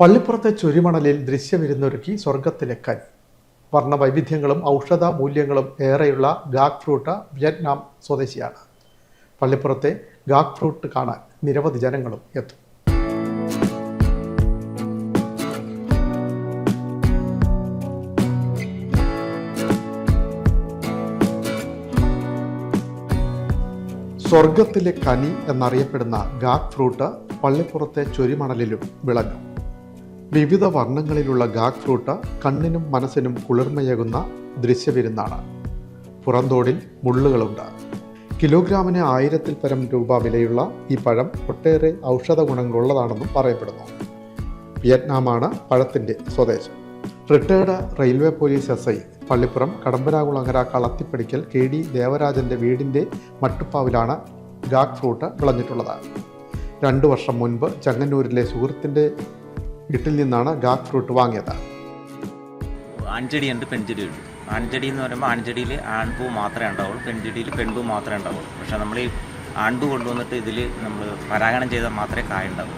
പള്ളിപ്പുറത്തെ ചുരിമണലിൽ ദൃശ്യവിരുന്നൊരുക്കി സ്വർഗത്തിലെ കനി വർണവൈവിധ്യങ്ങളും ഔഷധ മൂല്യങ്ങളും ഏറെയുള്ള ഗാക് ഫ്രൂട്ട് വിയറ്റ്നാം സ്വദേശിയാണ്. പള്ളിപ്പുറത്തെ ഗാക് ഫ്രൂട്ട് കാണാൻ നിരവധി ജനങ്ങളും എത്തും. സ്വർഗത്തിലെ കനി എന്നറിയപ്പെടുന്ന ഗാക് ഫ്രൂട്ട് പള്ളിപ്പുറത്തെ ചൊരിമണലിലും വിളഞ്ഞു വിവിധ വർണങ്ങളിലുള്ള ഗാക് ഫ്രൂട്ട് കണ്ണിനും മനസ്സിനും കുളിർമയേകുന്ന ദൃശ്യവിരുന്നാണ്. പുറന്തോടിൽ മുള്ളുകളുണ്ട്. കിലോഗ്രാമിന് ആയിരത്തിൽ പരം രൂപ വിലയുള്ള ഈ പഴം ഒട്ടേറെ ഔഷധ ഗുണങ്ങളുള്ളതാണെന്നും പറയപ്പെടുന്നു. വിയറ്റ്നാമാണ് പഴത്തിന്റെ സ്വദേശം. Retired railway police S I Pallippuram Kadambanakulangara Kalathippadikkal K D ദേവരാജന്റെ വീടിന്റെ മട്ടുപ്പാവിലാണ് ഗാക് ഫ്രൂട്ട് വിളഞ്ഞിട്ടുള്ളത്. രണ്ടു വർഷം മുൻപ് ചങ്ങന്നൂരിലെ സുഹൃത്തിന്റെ വീട്ടിൽ നിന്നാണ് ഗാക് ഫ്രൂട്ട് വാങ്ങിയത്. ആൺചെടിയുണ്ട് പെൺചെടിയുണ്ട് ആൺചെടി എന്ന് പറയുമ്പോൾ ആൺചെടിയിൽ ആൺപൂ മാത്രമേ ഉണ്ടാവുള്ളൂ പെൺചെടിയിൽ പെൺപൂ മാത്രമേ ഉണ്ടാവുള്ളൂ. പക്ഷേ നമ്മൾ ഈ ആൺപൂ കൊണ്ടുവന്നിട്ട് ഇതിൽ നമ്മൾ പരാഗണം ചെയ്താൽ മാത്രമേ കായ ഉണ്ടാവൂ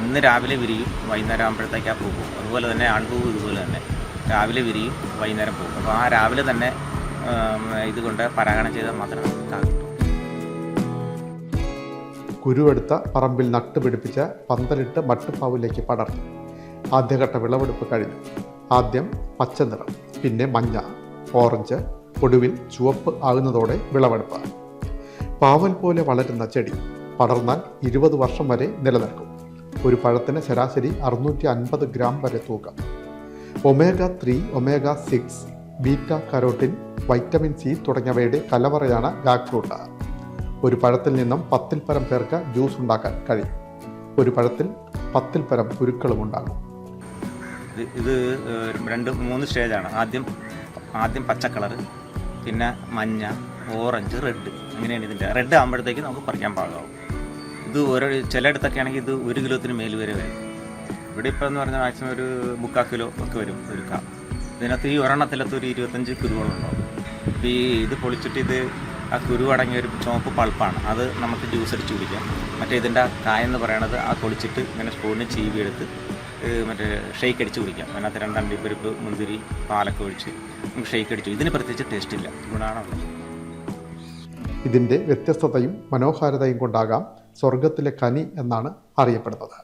ഇന്ന് രാവിലെ വിരിയും വൈകുന്നേരം ആകുമ്പോഴത്തേക്ക് ആ പോകും. അതുപോലെ തന്നെ ആൺപൂ ഇതുപോലെ തന്നെ രാവിലെ വിരിയും വൈകുന്നേരം പോകും. അപ്പോൾ ആ രാവിലെ തന്നെ ഇതുകൊണ്ട് പരാഗണം ചെയ്താൽ മാത്രമേ കാ കിട്ടൂ. കുരുവെടുത്ത പറമ്പിൽ നട്ടുപിടിപ്പിച്ച് പന്തലിട്ട് മട്ടുപ്പാവിലേക്ക് പടർന്നു. ആദ്യഘട്ട വിളവെടുപ്പ് കഴിഞ്ഞു. ആദ്യം പച്ച നിറം പിന്നെ മഞ്ഞ. ഓറഞ്ച് ഒടുവിൽ ചുവപ്പ് ആകുന്നതോടെ വിളവെടുപ്പ്. പാവൽ പോലെ വളരുന്ന ചെടി പടർന്നാൽ ഇരുപത് വർഷം വരെ നിലനിൽക്കും. ഒരു പഴത്തിന് ശരാശരി അറുന്നൂറ്റി അൻപത് ഗ്രാം വരെ തൂക്കം. Omega three omega six beta carotene vitamin C തുടങ്ങിയവയുടെ കലവറയാണ് ഗാക് ഫ്രൂട്ട് ഒരു പഴത്തിൽ നിന്നും പത്തിൽ പരം പേർക്ക് ജ്യൂസ് ഉണ്ടാക്കാൻ കഴിയും. ഒരു പഴത്തിൽ പത്തിൽ പരം ഉരുക്കളും ഉണ്ടാകും. ഇത് രണ്ട് മൂന്ന് സ്റ്റേജാണ് ആദ്യം ആദ്യം പച്ച കളർ പിന്നെ മഞ്ഞ ഓറഞ്ച് റെഡ് അങ്ങനെയാണ് ഇതിന്റെ. റെഡ് ആകുമ്പോഴത്തേക്ക് നമുക്ക് പറിക്കാൻ പാകമാവും. ഇത് ഓരോ ചിലയിടത്തൊക്കെ ആണെങ്കിൽ ഇത് ഒരു കിലോത്തിന് മേൽ വരെ വരും. ഇവിടെ ഇപ്പോൾ എന്ന് പറഞ്ഞാൽ മാക്സിമം ഒരു മുക്കാൽ കിലോ ഒക്കെ വരും ഒരു ഇതിനകത്ത് ഈ ഒരെണ്ണത്തിലത്ത് ഒരു ഇരുപത്തഞ്ച് കുരുകളുണ്ടാവും അപ്പോൾ ഈ ഇത് പൊളിച്ചിട്ട് ഇത് ആ കുരു അടങ്ങിയ ഒരു ചുവപ്പ് പൾപ്പാണ്. അത് നമുക്ക് ജ്യൂസ് അടിച്ച് കുടിക്കാം. മറ്റേ ഇതിന്റെ കായെന്ന് പറയണത് ആ പൊളിച്ചിട്ട് ഇങ്ങനെ സ്പൂണിന് ചീവി എടുത്ത് ഏഹ് മറ്റേ ഷെയ്ക്ക് അടിച്ച് കുടിക്കാം. അതിനകത്ത് രണ്ട് അണ്ടിപ്പരിപ്പ് മുന്തിരി പാലൊക്കെ ഒഴിച്ച് നമുക്ക് ഷെയ്ക്ക് അടിച്ചു ഇതിന് പ്രത്യേകിച്ച് ടേസ്റ്റ് ഇല്ല. ഗുണമാണ് ഇതിന്റെ വ്യത്യസ്തതയും മനോഹാരിതയും കൊണ്ടാകാം സ്വർഗത്തിലെ കനി എന്നാണ് അറിയപ്പെടുന്നത്.